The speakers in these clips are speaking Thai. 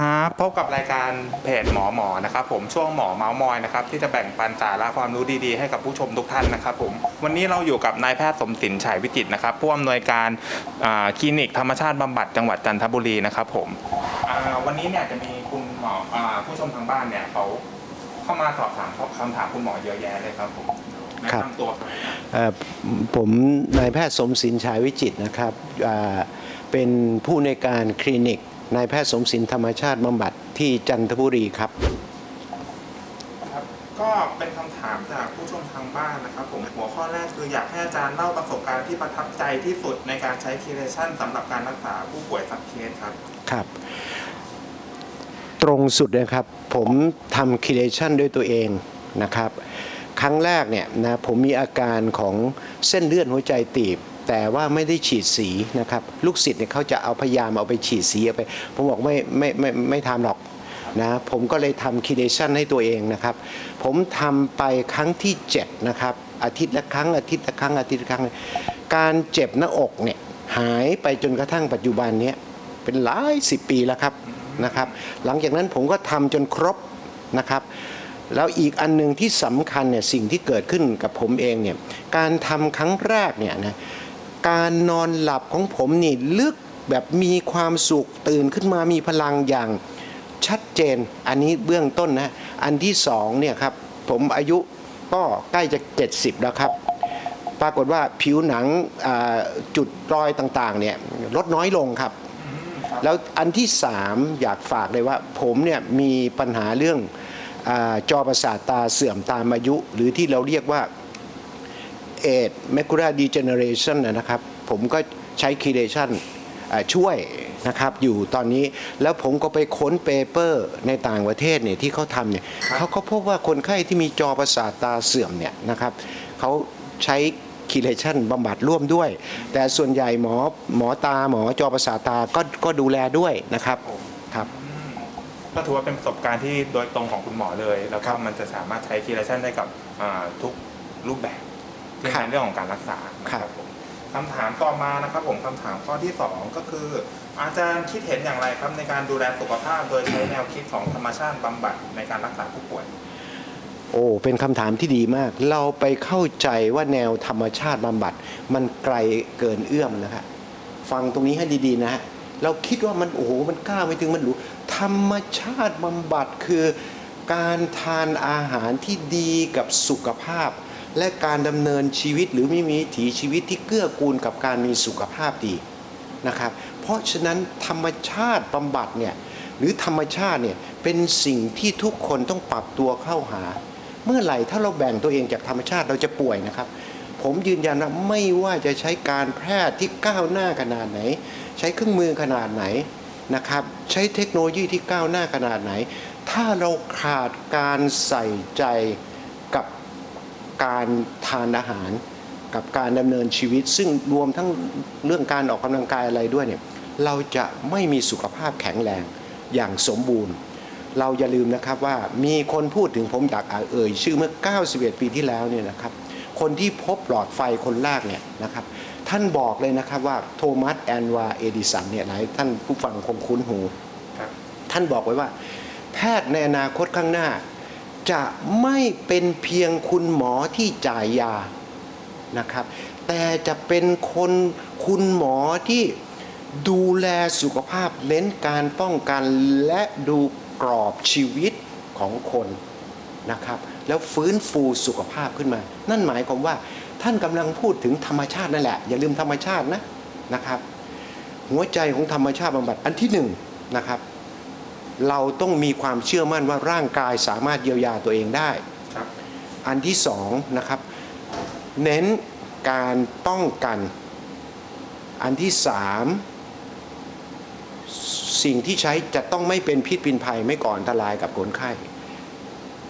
ครับพบกับรายการเพจหมอหมอนะครับผมช่วงหมอเมาส์มอยนะครับที่จะแบ่งปันสาระความรู้ดีๆ ให้กับผู้ชมทุกท่านนะครับผมวันนี้เราอยู่กับนายแพทย์สมศินฉายวิจิตรนะครับผู้อำนวยการอ่าคลินิกธรรมชาติบำบัดจังหวัดจันทบุรีนะครับผมอ่าวันนี้เนี่ยจะมีคุณหมออ่าผู้ชมทางบ้านเนี่ยเขาเข้ามาสอบถามคำถามคุณหมอเยอะแยะเลยครับผมแนะครับ นำตัวครับเอ่อผมนายแพทย์สมศินชายวิจิตรนะครับอ่าเป็นผู้ในวยการคลินิก นายแพทย์สมศินธรรมชาติบำบัดที่จันทบุรีครับ ครับ ก็เป็นคำถามจากผู้ชมทางบ้านนะครับ ผมหัวข้อแรกคืออยากให้อาจารย์เล่าประสบการณ์ที่ประทับใจที่สุดในการใช้คีเรชั่นสำหรับการรักษาผู้ป่วยสักเคสครับ ครับ ตรงสุดนะครับ ผมทำคิเลชันด้วยตัวเองนะครับ ครั้งแรกเนี่ยนะผมมีอาการของเส้นเลือดหัวใจตีบ แต่ว่าไม่ได้ฉีดสีนะครับลูกศิษย์เนี่ยเขาจะเอาพยายามเอาไปฉีดสีเอาไป ผมบอกไม่ไม่ไม่ไม่ทำหรอกนะผมก็เลยทำคิเลชันให้ตัวเองนะครับ ผมทำไปครั้งที่ 7 นะครับ อาทิตย์ละครั้งอาทิตย์ละครั้งอาทิตย์ละครั้ง การเจ็บหน้าอกเนี่ยหายไปจนกระทั่งปัจจุบันนี้เป็นหลายสิบปีแล้วครับนะครับ หลังจากนั้นผมก็ทำจนครบนะครับแล้วอีกอันหนึ่งที่สำคัญเนี่ยสิ่งที่เกิดขึ้นกับผมเองเนี่ยการทำครั้งแรกเนี่ยนะ การนอนหลับของผมนี่ลึกแบบมีความสุขตื่นขึ้นมามีพลังอย่างชัดเจน อันนี้เบื้องต้นนะ อันที่สองเนี่ยครับผมอายุก็ใกล้จะ 70 แล้วครับ ปรากฏว่าผิวหนังจุดรอยต่างๆเนี่ยลดน้อยลงครับ แล้วอันที่สามอยากฝากเลยว่า ผมเนี่ยมีปัญหาเรื่องอจอประสาทตาเสื่อมตามอายุ หรือที่เราเรียกว่า เอดแมคูราดีเจเนเรชันนะครับ ผมก็ใช้คีเรชันช่วยนะครับอยู่ตอนนี้แล้วผมก็ไปค้นเปเปอร์ในต่างประเทศเนี่ยที่เขาทำเนี่ยครับเขาก็พบว่าคนไข้ที่มีจอประสาทตาเสื่อมเนี่ยนะครับเขาใช้คีเลชันบำบัดร่วมด้วย แต่ส่วนใหญ่หมอหมอตาหมอจอประสาทตาก็ก็ดูแลด้วยนะครับครับก็ถือว่าเป็นประสบการณ์ที่โดยตรงของคุณหมอเลย แล้วก็มันจะสามารถใช้คีเรชั่นได้กับอ่าทุกรูปแบบ ที่ครับในเรื่องของการรักษานะครับผมคำถามต่อมานะครับผมคำถามข้อที่สองก็คือ อาจารย์คิดเห็นอย่างไรครับในการดูแลสุขภาพ โดยใช้แนวคิดของธรรมชาติบำบัดในการรักษาผู้ป่วย โอ้เป็นคำถามที่ดีมาก เราไปเข้าใจว่าแนวธรรมชาติบำบัด มันไกลเกินเอื้อมนะครับฟังตรงนี้ให้ดีๆนะฮะเราคิดว่ามันโอ้โหมันกล้าไม่ถึงมันรู้ธรรมชาติบำบัดคือการทานอาหารที่ดีกับสุขภาพ และการดำเนินชีวิตหรือมีวิถีชีวิตที่เกื้อกูลกับการมีสุขภาพดีนะครับ เพราะฉะนั้นธรรมชาติบำบัดเนี่ยหรือธรรมชาติเนี่ยเป็นสิ่งที่ทุกคนต้องปรับตัวเข้าหา เมื่อไหร่ถ้าเราแบ่งตัวเองจากธรรมชาติเราจะป่วยนะครับ ผมยืนยันว่าไม่ว่าจะใช้การแพทย์ที่ก้าวหน้าขนาดไหน ใช้เครื่องมือขนาดไหนนะครับ ใช้เทคโนโลยีที่ก้าวหน้าขนาดไหน ถ้าเราขาดการใส่ใจ การทานอาหารกับการดำเนินชีวิต ซึ่งรวมทั้งเรื่องการออกกำลังกายอะไรด้วยเนี่ยเราจะไม่มีสุขภาพแข็งแรงอย่างสมบูรณ์ เราอย่าลืมนะครับว่ามีคนพูดถึงผมอยากเอ่ยชื่อเมื่อ 91 ปีที่แล้วเนี่ยนะครับคนที่พบหลอดไฟคนแรกเนี่ยนะครับท่านบอกเลยนะครับว่าโทมัสแอนวาเอดิสันเนี่ยหลายท่านผู้ฟังคงคุ้นหูครับท่านบอกไว้ว่า แพทย์ในอนาคตข้างหน้า จะไม่เป็นเพียงคุณหมอที่จ่ายยานะครับ แต่จะเป็นคนคุณหมอที่ดูแลสุขภาพเน้นการป้องกันและดูกรอบชีวิตของคนนะครับ แล้วฟื้นฟูสุขภาพขึ้นมา นั่นหมายความว่าท่านกำลังพูดถึงธรรมชาตินั่นแหละ อย่าลืมธรรมชาตินะนะครับ หัวใจของธรรมชาติบำบัดอันที่หนึ่งนะครับ เราต้องมีความเชื่อมั่นว่าร่างกายสามารถเยียวยาตัวเองได้ครับอันที่สองนะครับ เน้นการป้องกัน อันที่สามสิ่งที่ใช้จะต้องไม่เป็นพิษเป็นภัยไม่ก่ออันตรายกับคนไข้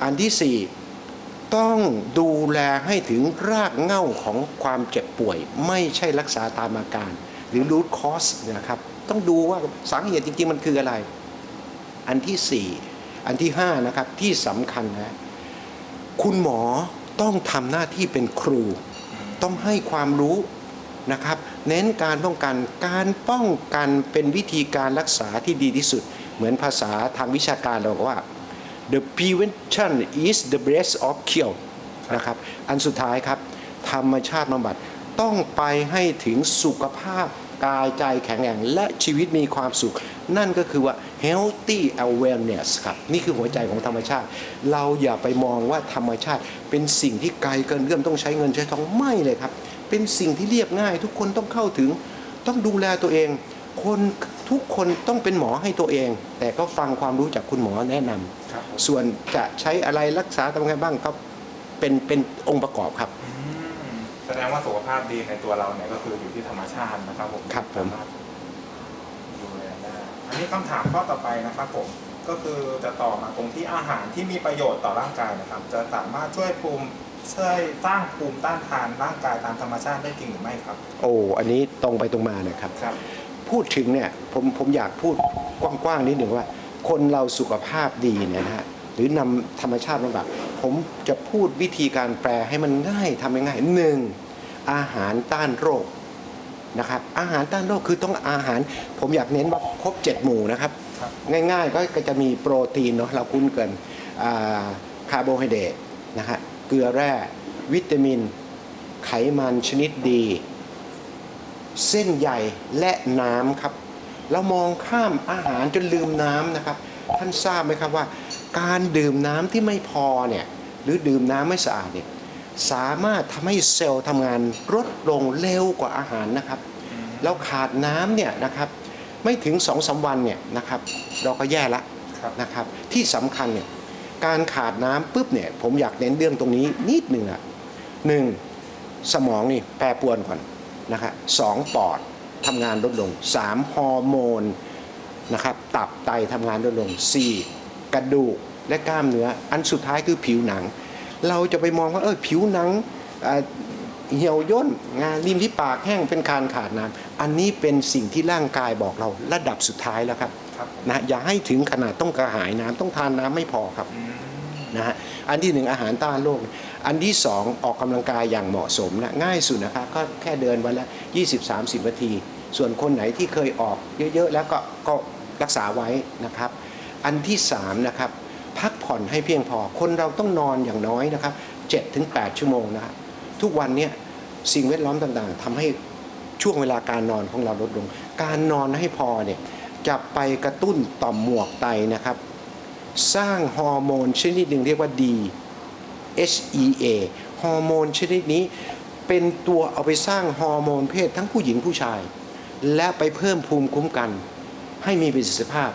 อันที่สี่ต้องดูแลให้ถึงรากเหง้าของความเจ็บป่วย ไม่ใช่รักษาตามอาการ หรือ root cause นะครับ ต้องดูว่าสาเหตุจริงๆมันคืออะไร อันที่สี่อันที่ห้านะครับ ที่สำคัญนะคุณหมอต้องทำหน้าที่เป็นครู ต้องให้ความรู้นะครับ เน้นการป้องกันการป้องกันเป็นวิธีการรักษาที่ดีที่สุด เหมือนภาษาทางวิชาการเราบอกว่า the prevention is the best of cure นะครับ อันสุดท้ายครับ ธรรมชาติบำบัดต้องไปให้ถึงสุขภาพกายใจแข็งแรงและชีวิตมีความสุข นั่นก็คือว่า healthy awareness ครับ นี่คือหัวใจของธรรมชาติ เราอย่าไปมองว่าธรรมชาติเป็นสิ่งที่ไกลเกินเอื้อมต้องใช้เงินใช้ทองไม่เลยครับ เป็นสิ่งที่เรียบง่าย ทุกคนต้องเข้าถึงต้องดูแลตัวเอง คนทุกคนต้องเป็นหมอให้ตัวเอง แต่ก็ฟังความรู้จากคุณหมอแนะนำครับผมส่วนจะใช้อะไรรักษาทำไงบ้างก็เป็นเป็นองค์ประกอบครับอืมแสดงว่าสุขภาพดีในตัวเราเนี่ยก็คืออยู่ที่ธรรมชาตินะครับผมครับผมสาารถดูแลได้ อันนี้คำถามข้อต่อไปนะครับผมก็คือจะต่อมาตรงที่อาหารที่มีประโยชน์ต่อร่างกายนะครับ จะสามารถช่วยภูมิช่วยสร้างภูมิต้านทานร่างกายตามธรรมชาติได้จริงหรือไม่ครับ โอ้อันนี้ตรงไปตรงมานะครับครับ พูดถึงเนี่ยผมผมอยากพูดกว้างๆนิดหนึ่งว่า คนเราสุขภาพดีเนี่ยนะฮะหรือนำธรรมชาติมาแบบผมจะพูดวิธีการแปลให้มันง่ายทำง่ายๆหนึ่งอาหารต้านโรค นะครับอาหารต้านโรคคือต้องอาหาร ผมอยากเน้นว่าครบ 7 หมู่นะครับครับง่ายๆก็ก็จะมีโปรตีนเนาะเราคุ้นเกินอ่าคาร์โบไฮเดรตนะฮะเกลือแร่ วิตามิน ไขมันชนิดดี เส้นใหญ่และน้ำครับ เรามองข้ามอาหารจนลืมน้ำนะครับ ท่านทราบไหมครับว่า การดื่มน้ำที่ไม่พอเนี่ยหรือดื่มน้ำไม่สะอาดเนี่ย สามารถทำให้เซลล์ทำงานลดลงเร็วกว่าอาหารนะครับเราขาดน้ำเนี่ยนะครับไม่ถึง2อสวันเนี่ยนะครับเราก็แย่ละครับนะครับ ที่สำคัญเนี่ยการขาดน้ำปุ๊บเนี่ยผมอยากเน้นเรื่องตรงนี้นิดหนึ่งอะหนึ่งสมองนี่แปรปรวนก่อนนะครับสองปอดทำงานลดลงสามฮอร์โมนนะครับตับไตทำงานลดลงสี่กระดูกและกล้ามเนื้ออันสุดท้ายคือผิวหนัง เราจะไปมองว่าเออผิวหนังอ่าเหี่ยวย่นงานริมที่ปากแห้งเป็นการขาดน้ำอันนี้เป็นสิ่งที่ร่างกายบอกเราระดับสุดท้ายแล้วครับครับผมนะอย่าให้ถึงขนาดต้องกระหายน้ำต้องทานน้ำไม่พอครับอืมนะฮะอันที่หนึ่งอาหารต้านโรคอันที่สองออกกำลังกายอย่างเหมาะสมนะง่ายสุดนะครับก็แค่เดินวันละ 20-30 นาที ส่วนคนไหนที่เคยออกเยอะๆแล้วก็ก็รักษาไว้นะครับ อันที่สามนะครับ พักผ่อนให้เพียงพอ คนเราต้องนอนอย่างน้อยนะครับ7-8ชั่วโมงนะครับทุกวันเนี้ยสิ่งแวดล้อมต่างๆทำให้ช่วงเวลาการนอนของเราลดลง การนอนให้พอเนี่ยจะไปกระตุ้นต่อมหมวกไตนะครับ สร้างฮอร์โมนชนิดหนึ่งเรียกว่า D HEA ฮอร์โมนชนิดนี้เป็นตัวเอาไปสร้างฮอร์โมนเพศทั้งผู้หญิงผู้ชาย และไปเพิ่มภูมิคุ้มกัน ให้มีประสิทธิภาพ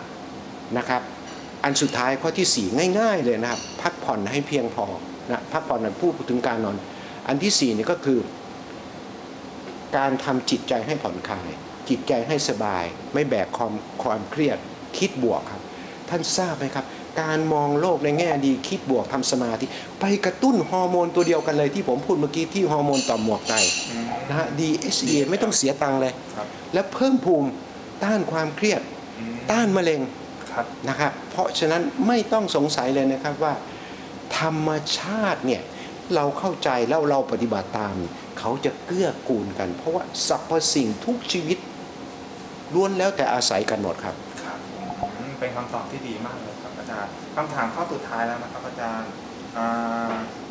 นะครับ อันสุดท้ายข้อที่ 4 ง่าย ๆ เลยนะครับ พักผ่อนให้เพียงพอนะพักผ่อนนะพูดถึงการนอน อันที่4นี่ก็คือ การทำจิตใจให้ผ่อนคลาย จิตใจให้สบาย ไม่แบกความความเครียด คิดบวกครับ ท่านทราบไหมครับ การมองโลกในแง่ดีคิดบวกทำสมาธิไปกระตุ้นฮอร์โมนตัวเดียวกันเลยที่ผมพูดเมื่อกี้ที่ฮอร์โมนต่อมหมวกไตอืมนะฮะ DHA ไม่ต้องเสียตังค์เลยครับและเพิ่มภูมิต้านความเครียดอืมต้านมะเร็ง ครับนะครับ เพราะฉะนั้นไม่ต้องสงสัยเลยนะครับว่า ธรรมชาติเนี่ยเราเข้าใจแล้วเราปฏิบัติตาม เขาจะเกื้อกูลกัน เพราะว่าสรรพสิ่งทุกชีวิตล้วนแล้วแต่อาศัยกันหมดครับครับอืมเป็นคำตอบที่ดีมากเลยครับอาจารย์คำถามข้อสุดท้ายแล้วนะครับอาจารย์อ่าพูด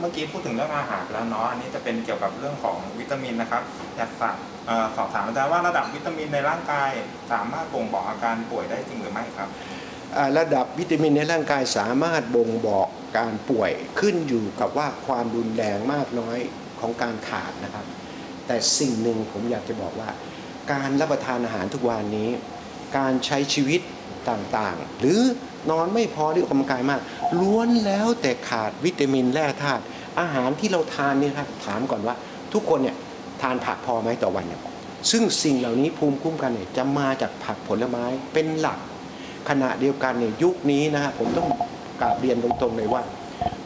เมื่อกี้พูดถึงเรื่องอาหารแล้วเนาะอันนี้จะเป็นเกี่ยวกับเรื่องของวิตามินนะครับอยากฝากเอ่อสอบถามอาจารย์ว่าระดับวิตามินในร่างกาย สามารถบ่งบอกอาการป่วยได้จริงหรือไม่ครับระดับวิตามินในร่างกายสามารถบ่งบอกการป่วยขึ้นอยู่กับว่าความรุนแรงมากน้อยของการขาดนะครับ แต่สิ่งหนึ่งผมอยากจะบอกว่า การรับประทานอาหารทุกวันนี้ การใช้ชีวิตต่างๆ หรือ นอนไม่พอหรือออกกำลังกายมาก ล้วนแล้วแต่ขาดวิตามินแร่ธาตุอาหารที่เราทานเนี่ยครับถามก่อนว่า ทุกคนเนี่ยทานผักพอไหมต่อวันเนี่ยซึ่งสิ่งเหล่านี้ภูมิคุ้มกันเนี่ยจะมาจากผักผลไม้เป็นหลัก ขณะเดียวกันเนี่ยยุคนี้นะฮะผมต้องกราบเรียนตรงๆเลยว่า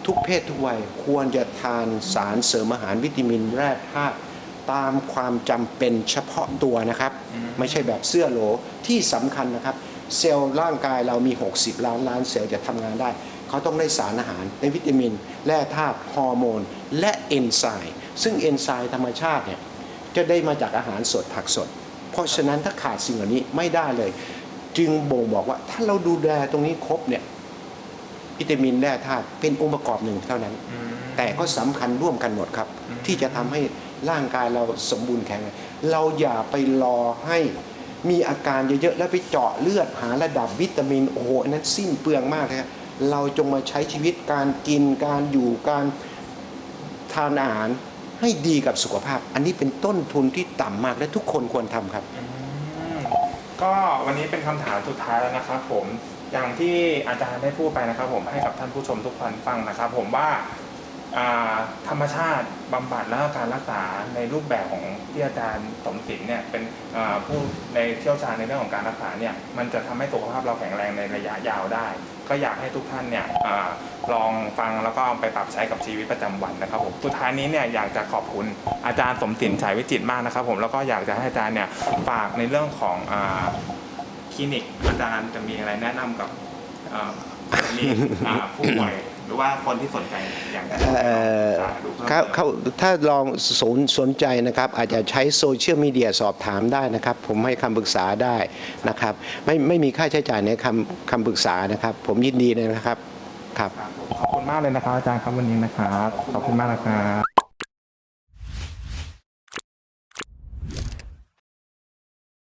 ทุกเพศทุกวัยควรจะทานสารเสริมอาหารวิตามินแร่ธาตุตามความจำเป็นเฉพาะตัวนะครับอืมไม่ใช่แบบเสื้อโหลที่สำคัญนะครับ เซลล์ร่างกายเรามี 60 ล้านล้านเซลล์จะทำงานได้ เขาต้องได้สารอาหารในวิตามิน แร่ธาตุฮอร์โมน และเอนไซม์ซึ่งเอนไซม์ธรรมชาติเนี่ยจะได้มาจากอาหารสดผักสด เพราะฉะนั้นถ้าขาดสิ่งเหล่านี้ไม่ได้เลย จึงบ่งบอกว่าถ้าเราดูแลตรงนี้ครบเนี่ยวิตามินแร่ธาตุเป็นองค์ประกอบหนึ่งเท่านั้น แต่ก็สำคัญร่วมกันหมดครับ ที่จะทำให้ร่างกายเราสมบูรณ์แข็งแรงเราอย่าไปรอให้ มีอาการเยอะๆ แล้วไปเจาะเลือดหาระดับวิตามินโอ้โหอันนั้นสิ้นเปลืองมากเลยครับเราจงมาใช้ชีวิตการกินการอยู่การทานอาหารให้ดีกับสุขภาพ อันนี้เป็นต้นทุนที่ต่ำมากและทุกคนควรทำครับ ก็วันนี้เป็นคำถามสุดท้ายแล้วนะครับผมอย่างที่อาจารย์ได้พูดไปนะครับผมให้กับท่านผู้ชมทุกคนฟังนะครับผมว่า ธรรมชาติบำบัดแล้วการรักษาในรูปแบบของที่อาจารย์สมศิลป์เนี่ยเป็นผู้ในเชี่ยวชาญในเรื่องของการรักษาเนี่ยมันจะทำให้สุขภาพเราแข็งแรงในระยะยาวได้ ก็อยากให้ทุกท่านเนี่ยอลองฟังแล้วก็ไปปรับใช้กับชีวิตประจำวันนะครับผมสุดท้ายนี้เนี่ยอยากจะขอบคุณอาจารย์สมศิลป์ฉายวิจิตมากนะครับผมแล้วก็อยากจะให้อาจารย์เนี่ยฝากในเรื่องของอคลินิกอาจารย์จะมีอะไรแนะนำกับมีผู้ป่วย หรือว่าคนที่สนใจอยากจะเอ่อศึกษาดูเพิ่มเขาเติมเขาถ้าลองสนสนใจนะครับ อาจจะใช้โซเชียลมีเดียสอบถามได้นะครับ ผมให้คำปรึกษาได้นะครับ ไม่ไม่มีค่าใช้จ่ายในคำคำปรึกษานะครับ ผมยินดีเลยนะครับครับครับผมขอบคุณมากเลยนะครับอาจารย์ครับวันนี้นะครับ ขอบคุณมากนะครับ